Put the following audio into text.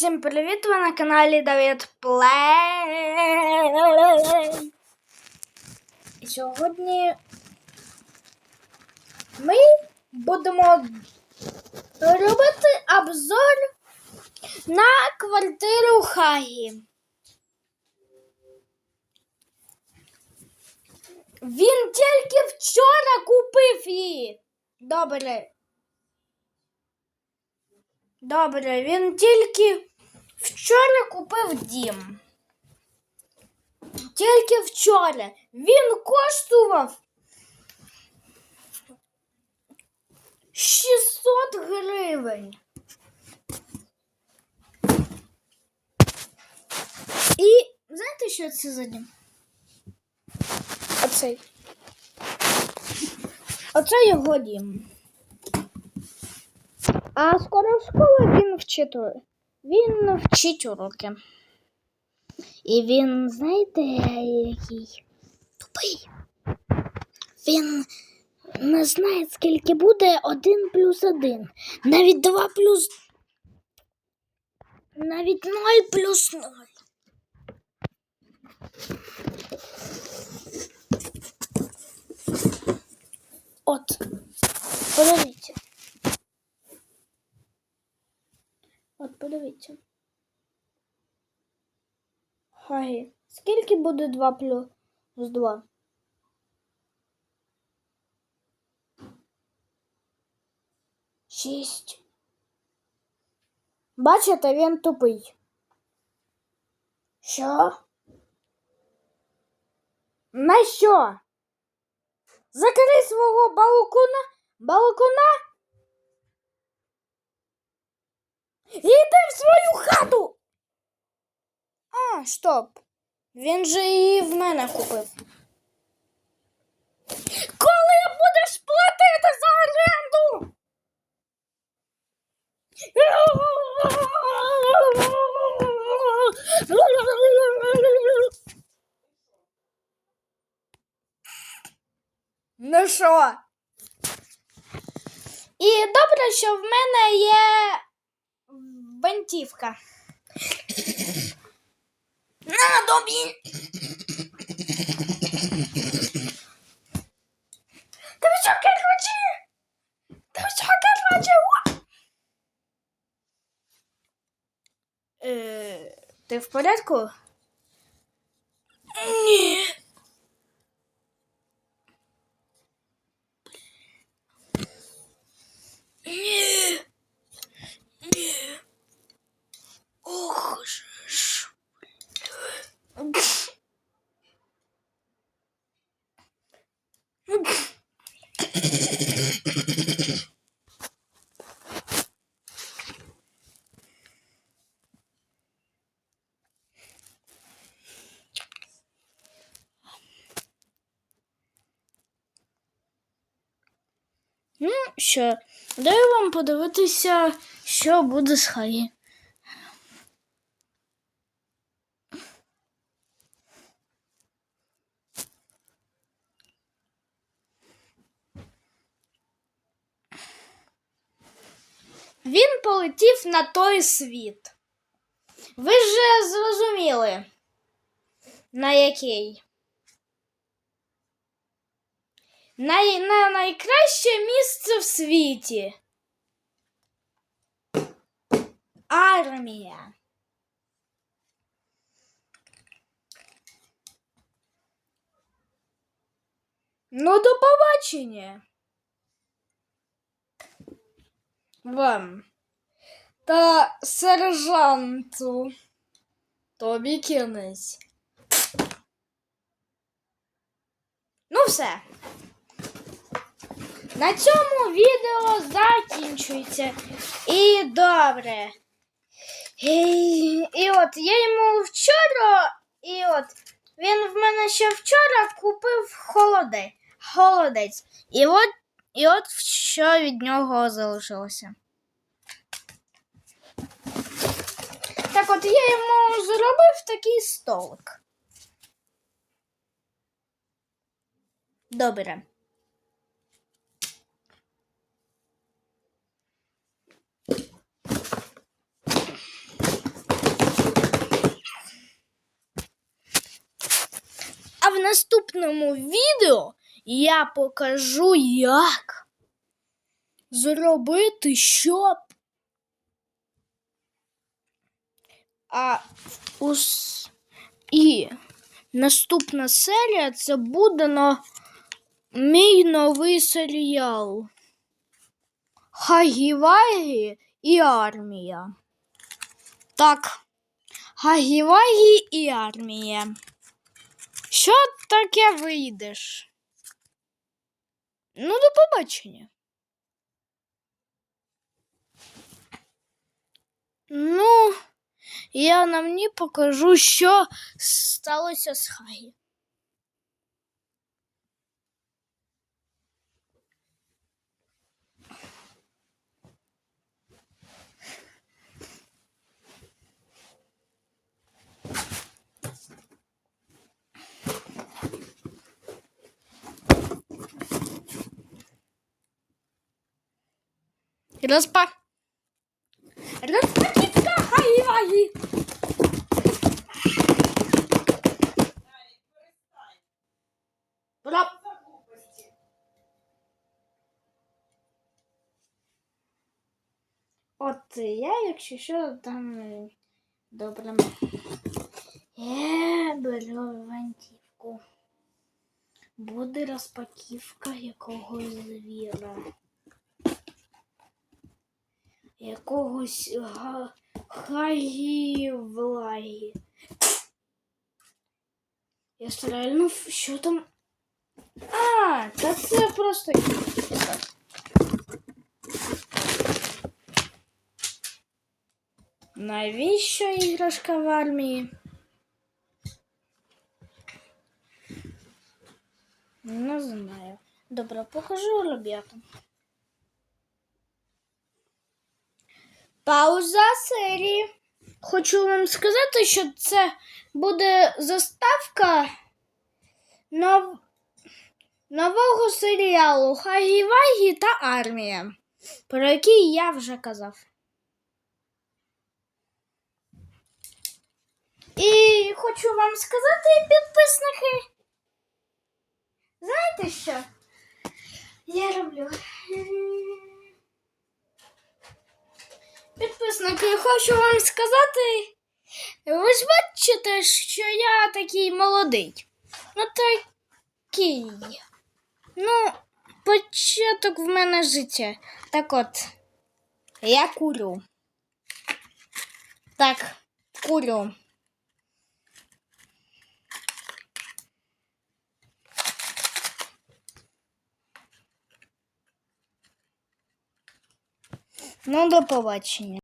Всім привіт! Ви на каналі Давид Плей. Сьогодні ми будемо робити обзор на квартиру Хагі. Він тільки вчора купив її. Добре. Добре, він тільки вчора купив дім. Тільки вчора. Він коштував 600 гривень. І знаєте, що це за дім? Оцей. Оце його дім. А скоро школа він вчить. Він вчить уроки. І він, знаєте, який тупий. Він не знає, скільки буде один плюс один. Навіть два плюс. Навіть ноль плюс ноль. От, подивіться. От подивіться. Хай. Скільки буде 2 плюс 2? Шість. Бачите, він тупий. Що? На що? Закрий свого балкона, балкона Іди в свою хату. А, стоп. Він же її в мене купив. Коли будеш платити за оренду? Ну що? І добре, що в мене є бантівка. На добі. Та ви що короче? Та ви що короче? Е, ти в порядку? Ні. Ні. Ох же ж. Ну, що, дай вам подивитися, що буде з Хаї. Він полетів на той світ. Ви ж зрозуміли, на який? На, на найкраще місце в світі. Армія. Ну, до побачення. Вам. Та сержанту. Тобі кінець. Ну все. На цьому відео закінчується. І добре. І, і от я йому вчора, і от він в мене ще вчора купив холодець. холодець. І от, і от що від нього залишилося. Так от я йому зробив такий столик. Добре. Наступному відео я покажу, як зробити, щоб. А ус... і наступна серія це буде на мій новий серіал. Хагівагі і армія. Так. Хагівагі і армія. Що таке вийдеш? Ну, до побачення. Ну, я на мені покажу, що сталося з Хагі. Розпа... Розпаківка Хагі-Вагі. Бра... От я, якщо що, там е, добре. Я беру вантівку. Буде розпаківка якогось звіра. Якогось га... хагі-влагі. Я стрельнув, що там. А, та це просто. Навіщо іграшка в армії? Не знаю. Добре, покажу ребятам. Пауза серії. Хочу вам сказати, що це буде заставка нов... нового серіалу Хагі-Вагі та армія, про який я вже казав. І хочу вам сказати, підписники. Знаєте що? Я роблю. Підписники, хочу вам сказати. Ви ж бачите, що я такий молодий. Ну такий. Ну, початок в мене життя. Так от, я курю. Так, курю. Ну, до побачення.